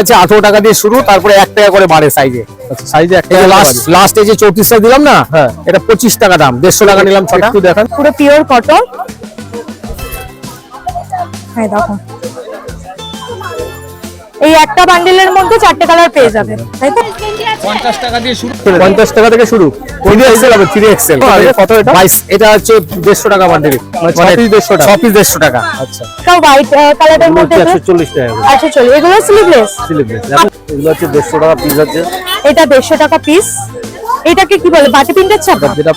আছে আঠারো টাকা দিয়ে শুরু তারপরে এক টাকা করে বাড়ে সাইজে সাইজে একটা লাস্ট লাস্ট যে চৌত্রিশটা দিলাম না হ্যাঁ। এটা পঁচিশ টাকা দাম দেড়শো টাকা নিলাম ছটা। একটু দেখান। পুরো পিওর কটন হ্যাঁ দেখো। এই একটা বান্ডিলের মধ্যে চারটে কালার পেয়ে যাবে তাই তো? পঞ্চাশ টাকা দিয়ে শুরু। পঞ্চাশ টাকা থেকে শুরু। থ্রি এক্সেল হবে থ্রি এক্সেল কত এটা? বাইশ। এটা হচ্ছে দেড়শো টাকা বান্ডিল মানে ছ piece 150 টাকা? ছ পিস দেড়শো টাকা। আচ্ছা। হোয়াইট কালারের মধ্যে একশো চল্লিশ টাকা। করে আচ্ছা চলো এগুলো স্লিভলেস স্লিভলেস এগুলো হচ্ছে দেড়শো টাকা পিস আছে এটা দেড়শো টাকা পিস এটাকে কি বলে বাটি প্রিন্টের ছাপা? যেটা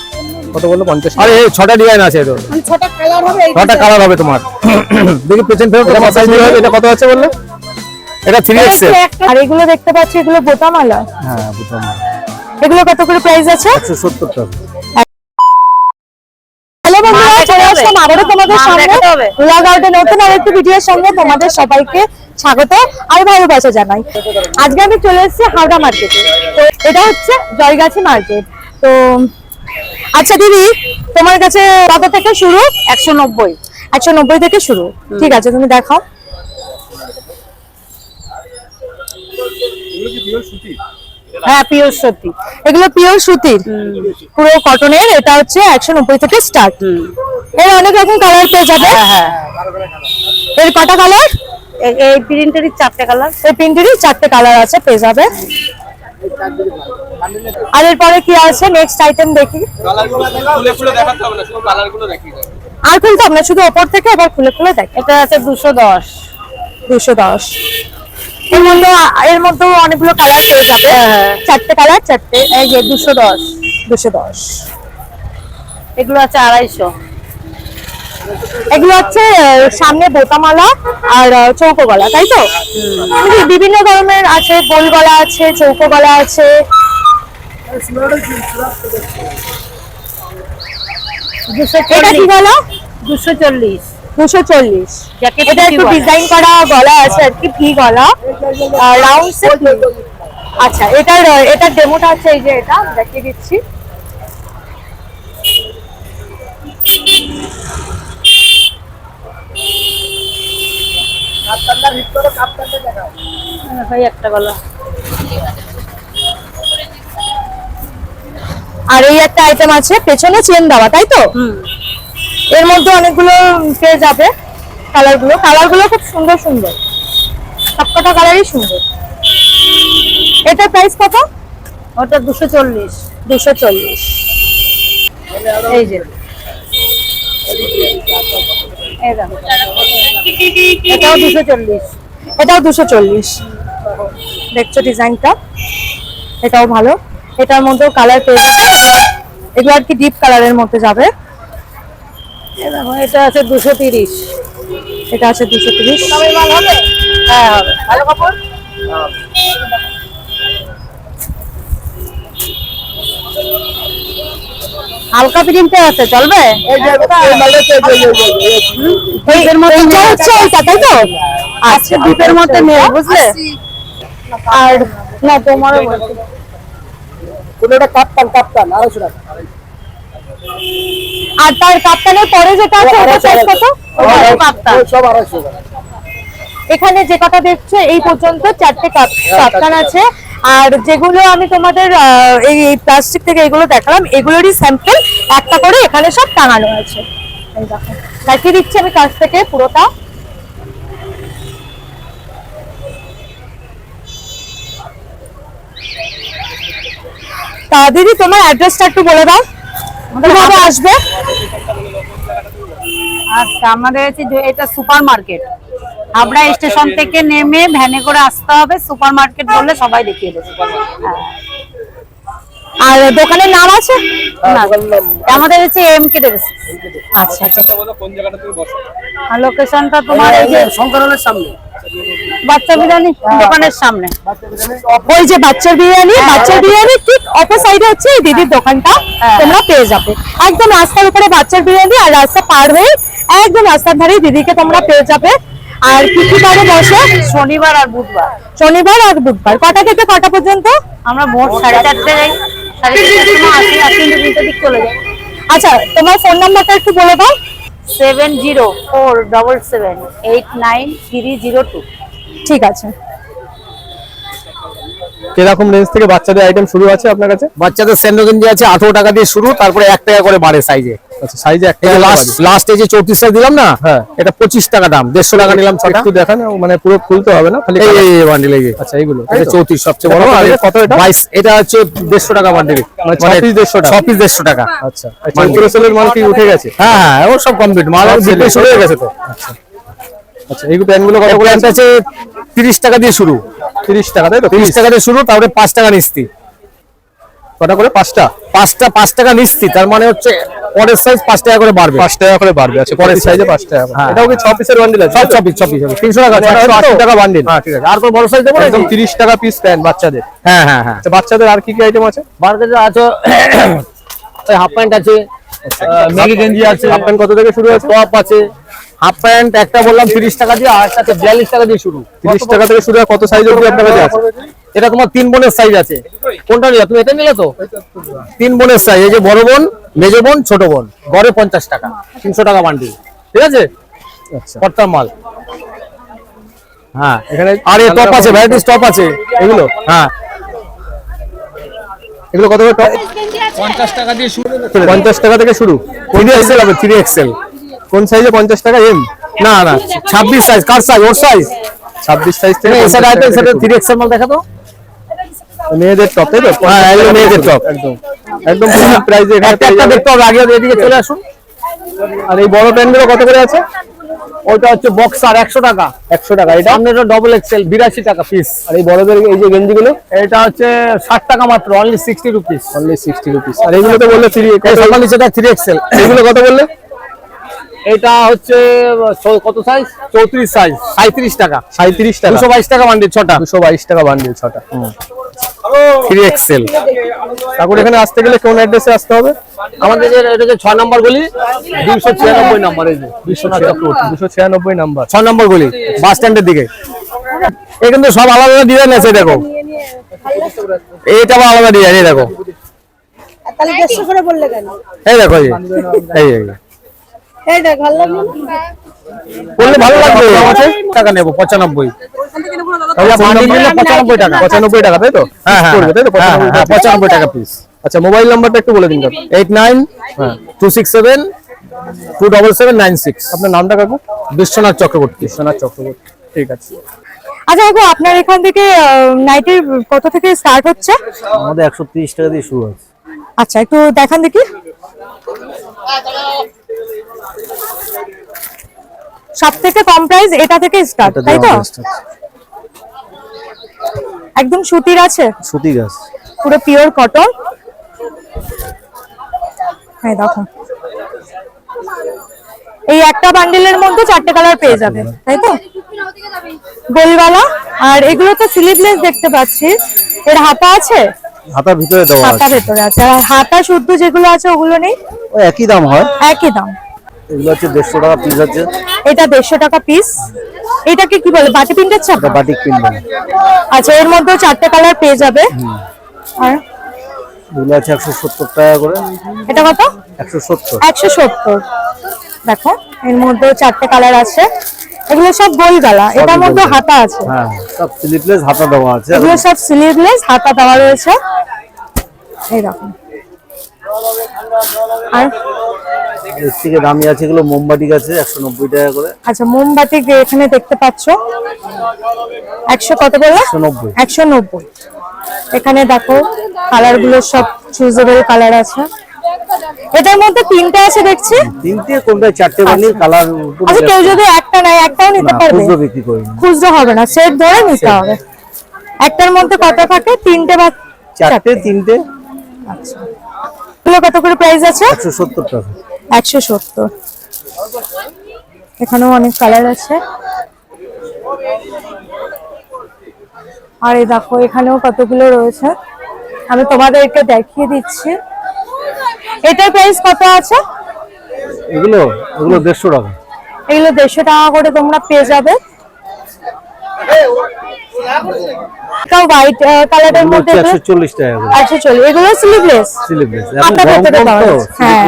কত বলল পঞ্চাশ আরে এই ছটা ডিজাইন আছে তো। ছটা কালার হবে ছটা কালার হবে তোমার। দেখি পেছন ফেরত হবে? এটা কত আছে বললে? এটা থ্রি এক্সেল আর এগুলো দেখতে পাচ্ছি এগুলো বোতামালা। হ্যাঁ বুঝলাম এগুলো কত করে প্রাইস আছে? একশো সত্তর টাকা। আবারও তোমাদের সামনে। রুলা গার্ডেন নতুন আরেকটি ভিডিওর সঙ্গে তোমাদের সবাইকে স্বাগত আর ভালোবাসা জানাই। আজকে আমি চলে এসেছি হাওড়া মার্কেটে তো এটা হচ্ছে জয়গাছি মার্কেট তো আচ্ছা দিদি তোমার কাছে কত থেকে শুরু? একশো নব্বই। একশো নব্বই থেকে শুরু। ঠিক আছে তুমি দেখাও। হ্যাঁ পিওর সত্যি এগুলো পিওর সুতির পুরো কটনের এটা হচ্ছে একশো নব্বই থেকে স্টার্ট এর অনেক রকম কালার পেয়ে যাবে। এর কটা কালার এই প্রিন্টেরই চারটে কালার এই প্রিন্টেরই চারটে কালার আছে পেয়ে যাবে। আর এরপরে কি আছে? নেক্সট আইটেম দেখি। আর খুলতে হবে না শুধু ওপর থেকে আবার খুলে খুলে দেখ। এটা আছে দুশো দশ। দুশো দশ। এর মধ্যে এর মধ্যেও অনেকগুলো কালার পেয়ে যাবে। চারটে কালার চারটে এই যে দুশো দশ। দুশো দশ। এগুলো আছে আড়াইশো। এগুলো হচ্ছে সামনে বোতামালা আর চৌকো গলা তাই তো? বিভিন্ন ধরনের আছে গোল গলা আছে চৌকো গলা আছে এটা কি গলা? দুশো চল্লিশ। দুশো চল্লিশ। এটা একটু ডিজাইন করা গলা আছে আর কি ভি গলা? রাউন্ড সেট আচ্ছা এটার এটার ডেমোটা আছে এই যে এটা দেখিয়ে দিচ্ছি। একটা গলা। আর এই একটা আইটেম আছে পেছনে চেন দেওয়া তাই তো? এর মধ্যে অনেকগুলো পেয়ে যাবে কালারগুলো। কালারগুলো খুব সুন্দর সুন্দর। সবকটা কালারই সুন্দর। এটার প্রাইস কত? ওটা দুশো চল্লিশ। দুশো চল্লিশ। এই যে। এটাও দুশো চল্লিশ। এটাও দুশো চল্লিশ। দেখছ ডিজাইনটা এটাও ভালো। এটার মধ্যেও কালার পেয়ে যাবে। এগুলো আর কি ডিপ কালারের মধ্যে যাবে। এটা আছে দুশো তিরিশ। এটা আছে দুশো তিরিশ। হ্যাঁ হবে। ভালো কাপড়? হালকা প্রিন্টে আছে চলবে? এর মধ্যে হচ্ছে এইটা তাই তো? আচ্ছা ডিপের মধ্যে নেই বুঝলে? আর না তোমারও বলছি। কোনোটা কাপ্তান কাপ্তান আড়াইশো টাকা। আর তার কাপ্তানের পরে যেটা আছে ওটা price কত? সব আড়াইশো টাকা। এখানে যে কটা দেখছ এই পর্যন্ত চারটে কাপ- কাপ্তান আছে। আর যেগুলো আমি তোমাদের আহ, এই প্লাস্টিক থেকে এগুলো দেখালাম এগুলোরই স্যাম্পল একটা করে এখানে সব টাঙানো আছে। দেখো দেখিয়ে দিচ্ছি আমি কাছ থেকে পুরোটা। তা দিদি তোমার অ্যাড্রেসটা একটু বলে দাও। কীভাবে আসবে? আচ্ছা আমাদের হচ্ছে যে এটা সুপার মার্কেট হাবড়া স্টেশন থেকে নেমে ভ্যানে করে আসতে হবে সুপার মার্কেট বললে সবাই দেখিয়ে দেবে। হ্যাঁ। আর দোকানের নাম আছে? না, আমাদের হচ্ছে এম কে দেবে আচ্ছা আচ্ছা। লোকেশনটা তোমার এই যে শঙ্করনের সামনে। বাচ্চা বিরিয়ানি দোকানের সামনে। ওই যে বাচ্চার বিরিয়ানি বাচ্চার বিরিয়ানি ঠিক অপর সাইডে হচ্ছে এই দিদির দোকানটা। তোমরা পেয়ে যাবে। একদম রাস্তার উপরে বাচ্চার বিরিয়ানি আর রাস্তা পার হয়ে একদম রাস্তার ধারে দিদিকে তোমরা পেয়ে যাবে। আর কি কি বারে বসে? শনিবার আর বুধবার। শনিবার আর বুধবার। কটা থেকে কটা পর্যন্ত? আমরা ভোর সাড়ে চারটে যাই। সাড়ে চারটের সময় আসি আর তিনটে তিনটে দিক চলে যাই। আচ্ছা তোমার ফোন নাম্বারটা একটু বলে দাও। Seven zero four double seven eight nine three zero two. ঠিক আছে। কীরকম রেঞ্জ থেকে বাচ্চাদের আইটেম শুরু আছে আপনার কাছে? বাচ্চাদের স্যান্ডো গেঞ্জি আছে আঠারো টাকা দিয়ে শুরু তারপরে এক টাকা করে বাড়ে সাইজে আচ্ছা সাইজে একটা লাস্ট লাস্ট এই যে দিলাম না হ্যাঁ। এটা পঁচিশ টাকা দাম দেড়শো টাকা নিলাম ছটা। একটু দেখান মানে পুরো খুলতে হবে না খালি এই এই বান্ডিল এই আচ্ছা এইগুলো এটা তো? চৌত্রিশ সবচেয়ে বড় আর কত এটা? বাইশ এটা হচ্ছে দেড়শো টাকা বান্ডিল মানে ছ piece 150 টাকা? পিস টাকা। আচ্ছা চৌত্রিশ সেলের মাল কি উঠে গেছে? হ্যাঁ হ্যাঁ ও সব কমপ্লিট মাল বিক্রি শুরু হয়ে গেছে তো। আচ্ছা এই কত করে আছে টাকা দিয়ে শুরু। তিরিশ টাকা তাই তো? তিরিশ। টাকা দিয়ে শুরু তারপরে পাঁচ টাকা নিস্তি। কটা করে? পাঁচটা? পাঁচটা পাঁচ টাকা নিস্তি তার মানে হচ্ছে পরের সাইজ পাঁচ টাকা করে বাড়বে। পাঁচ টাকা করে বাড়বে আচ্ছা পরের সাইজে পাঁচ টাকা। হ্যাঁ। এটাও কি ছ পিসের বান্ডিল আছে? সব চব্বিশ চব্বিশ তিনশো টাকা মানে একশো আশি টাকা বান্ডিল হ্যাঁ ঠিক আছে। আর কোনো বড় সাইজ দেবো একদম নাকি? তিরিশ টাকা পিস প্যান্ট বাচ্চাদের। হ্যাঁ হ্যাঁ হ্যাঁ। আচ্ছা বাচ্চাদের আর কি কি আইটেম আছে? মার্কেটে আছে হাফ প্যান্ট আছে মেগি গেঞ্জি আছে। হাফ প্যান্ট কত থেকে শুরু আছে টপ আছে। হাফ প্যান্ট একটা বললাম তিরিশ টাকা দিয়ে আর একটা আছে বিয়াল্লিশ টাকা দিয়ে শুরু। তিরিশ টাকা থেকে শুরু হয় কত সাইজ অবধি আপনার কাছে আছে? এটা তোমার তিন বোনের সাইজ আছে। কোনটা নিলে? তুমি এটা নিলে তো? তিন বোনের সাইজ এই যে বড় বোন মেজো বোন ছোট বোন গড়ে পঞ্চাশ টাকা তিনশো টাকা বান্ডিল ঠিক আছে? আচ্ছা। কর্তার মাল। হ্যাঁ এখানে আর এই টপ আছে ভ্যারাইটিস টপ আছে এগুলো? হ্যাঁ। এগুলো কত করে পঞ্চাশ টাকা দিয়ে শুরু পঞ্চাশ টাকা থেকে শুরু। থ্রি এক্সেল হবে থ্রি এক্সেল কোন সাইজে পঞ্চাশ টাকা এম না না ছাব্বিশ সাইজ কার সাইজ ওর সাইজ ছাব্বিশ সাইজ থেকে এসে 50 আইটেম সেটা থ্রি এক্সেল মাল দেখা তো মেয়েদের টপ তাই তো? হ্যাঁ, এগুলো মেয়েদের top। একদম। একদম প্রাইস এখানে একটা একটা দেখতে হবে আগে এদিকে চলে আসুন। আর এই বড় প্যান্টগুলো কত করে আছে? ওইটা হচ্ছে বক্সার একশো টাকা। একশো টাকা এটা? সামনে ডবল এক্সেল বিরাশি টাকা পিস আর এই বড়দের এই যে গেঞ্জি গুলো এটা হচ্ছে ষাট টাকা মাত্র only sixty rupees only sixty rupees আর এইগুলো তো বললে থ্রি সকাল নিচেটা থ্রি এক্সেল এগুলো কত বললে? এটা হচ্ছে কত সাইজ চৌত্রিশ সাইজ সাঁত্রিশ টাকা। সাঁত্রিশ টাকা। দুশো বাইশ টাকা মান্ডির ছটা। দুশো বাইশ টাকা বান্ডিল ছটা। থ্রি এক্সেল কাকুর এখানে আসতে গেলে কোন অ্যাড্রেসে আসতে হবে? আমাদের যে এটা যে ছয় নম্বর গলি দুইশো ছিয়ানব্বই নম্বর এই যে। বিশ্বনাথ চক্রবর্তী দুশো ছিয়ানব্বই। নাম্বার। ছয় নম্বর গলি বাস স্ট্যান্ডের দিকে। এই কিন্তু সব আলাদা আলাদা ডিজাইন আছে দেখো। এইটা আলাদা ডিজাইন এই দেখো। তাহলে দেড়শো করে বললে কেন? এই দেখো এই এই এই ভালো লাগল বললে ভালো লাগবে। টাকা নেব পঁচানব্বই। পঁচানব্বই টাকা পঁচানব্বই টাকা তাই তো? হ্যাঁ হ্যাঁ পড়বে তাই তো হ্যাঁ, পঁচানব্বই টাকা পিস আচ্ছা মোবাইল নাম্বারটা একটু বলে দিন eight nine two six seven two double seven nine six আপনার নামটা কাকু? বিশ্বনাথ চক্রবর্তী। বিশ্বনাথ চক্রবর্তী ঠিক আছে। আচ্ছা কাকু আপনার এখান থেকে নাইটের কত থেকে স্টার্ট হচ্ছে? আমাদের একশো তিরিশ টাকা দিয়ে শুরু আছে আচ্ছা একটু দেখান দেখি। সব থেকে কম প্রাইস এটা থেকে স্টার্ট তাই তো? একদম সুতির আছে? সুতি গাছ পুরো পিওর কটন হ্যাঁ দেখো। এই একটা বান্ডিলের মধ্যে চারটে কালার পেয়ে যাবে তাই তো? গোলগলা আর এগুলো তো স্লিভলেস দেখতে পাচ্ছি। এর হাতা আছে? হাতার ভিতরে দেওয়া হাতা আছে। ভেতরে আছে। আর হাতা শুদ্ধ যেগুলো আছে ওগুলো নেই? একই দাম হয়? একই দাম। এগুলো হচ্ছে দেড়শো টাকা পিস আছে। এটা দেড়শো টাকা পিস এটাকে কি বলে বাটি চাপা এটা বাটিক কিনবেন আচ্ছা এর মধ্যে চারটে কালার পেয়ে যাবে। আর? এগুলো আছে একশো সত্তর টাকা করে। এটা কত? একশো সত্তর। একশো সত্তর। দেখো এর মধ্যে চারটে কালার আছে। এগুলো সব গোল গালা এটার মধ্যে হাতা আছে। হ্যাঁ সব স্লিপলেস হাতা দেওয়া আছে। এগুলো সব স্লিভলেস হাতা দেওয়া রয়েছে। এই রকম আর? এর থেকে দামি আছে এগুলো একশো নব্বই টাকা করে। আচ্ছা মোমবাতি এখানে দেখতে পাচ্ছ একশো কত বললা? একশো নব্বই। একশো নব্বই। এখানে দেখো কালারগুলো সব চুজেবল কালার আছে। এটার মধ্যে তিনটে আছে দেখছি। তিনটে কোনটা চারটে বানিয়ে কালার আচ্ছা কেউ যদি একটা নাই একটাও নিতে পারবে। খুচরো বিক্রি করি। খুচরো হবে না সেট ধরে নিতে হবে। একটার মধ্যে কত থাকে? তিনটে বা চারটে। তিনটে। এগুলো কত করে প্রাইস আছে? একশো সত্তর টাকা। একশো সত্তর। এখানেও অনেক কালার আছে। আর এই দেখো এখানেও কতগুলো রয়েছে। আমি তোমাদেরকে দেখিয়ে দিচ্ছি। এটার প্রাইস কত আছে? এগুলো এগুলো দেড়শো টাকা। এগুলো দেড়শো টাকা করে তোমরা পেয়ে যাবে। হোয়াইট কালারের মধ্যে হচ্ছে একশো চল্লিশ টাকা করে। একশো চল্লিশ এগুলো স্লিভলেস স্লিভলেস আপনার ভেতরে আছে। হ্যাঁ।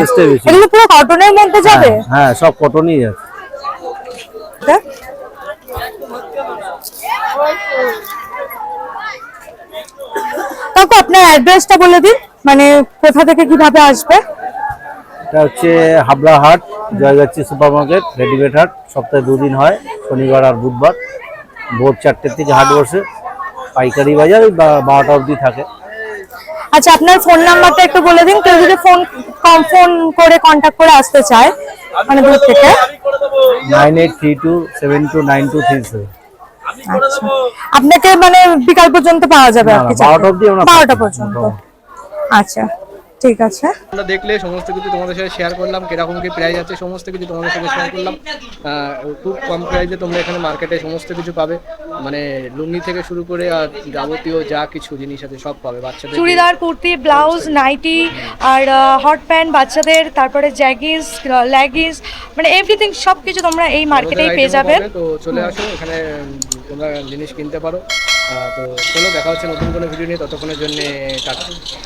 এগুলো পুরো কটনের মধ্যে যাবে? হ্যাঁ, হ্যাঁ সব কটনই আছে। কাকু আপনার অ্যাড্রেসটা বলে দিন। মানে কোথা থেকে কীভাবে আসবে? এটা হচ্ছে হাবড়া হাট জয়গাছি সুপার মার্কেট রেডিমেড হাট। সপ্তাহে দুদিন হয় শনিবার আর বুধবার। ভোর চারটের থেকে হাট বসে। পাইকারি বাজার বা- বারোটা অবধি থাকে। আচ্ছা আপনার ফোন নাম্বারটা একটু বলে দিন কেউ যদি ফোন ফোন করে কন্ট্যাক্ট করে আসতে চায় মানে দূর থেকে। Nine eight three two seven two nine two three seven. আচ্ছা। আপনাকে মানে বিকাল পর্যন্ত পাওয়া যাবে বারোটা পর্যন্ত। আচ্ছা। ঠিক আছে। আমরা দেখলে সমস্ত কিছু তোমাদের সাথে শেয়ার করলাম কীরকম কি প্রাইস আছে সমস্ত কিছু তোমাদের সাথে শেয়ার করলাম। খুব কম প্রাইসে তোমরা এখানে মার্কেটে সমস্ত কিছু পাবে। মানে লুঙ্গি থেকে শুরু করে আর যাবতীয় যা কিছু জিনিস আছে সব পাবে বাচ্চাদের চুড়িদার কুর্তি ব্লাউজ নাইটি আর হট প্যান্ট বাচ্চাদের তারপরে জ্যাগিস লেগিংস মানে এভরিথিং সব কিছু তোমরা এই মার্কেটেই পেয়ে যাবে। তো চলে আসো এখানে তোমরা জিনিস কিনতে পারো। তো চলো দেখা হচ্ছে নতুন কোনো ভিডিও নিয়ে ততক্ষণের জন্য টাটা।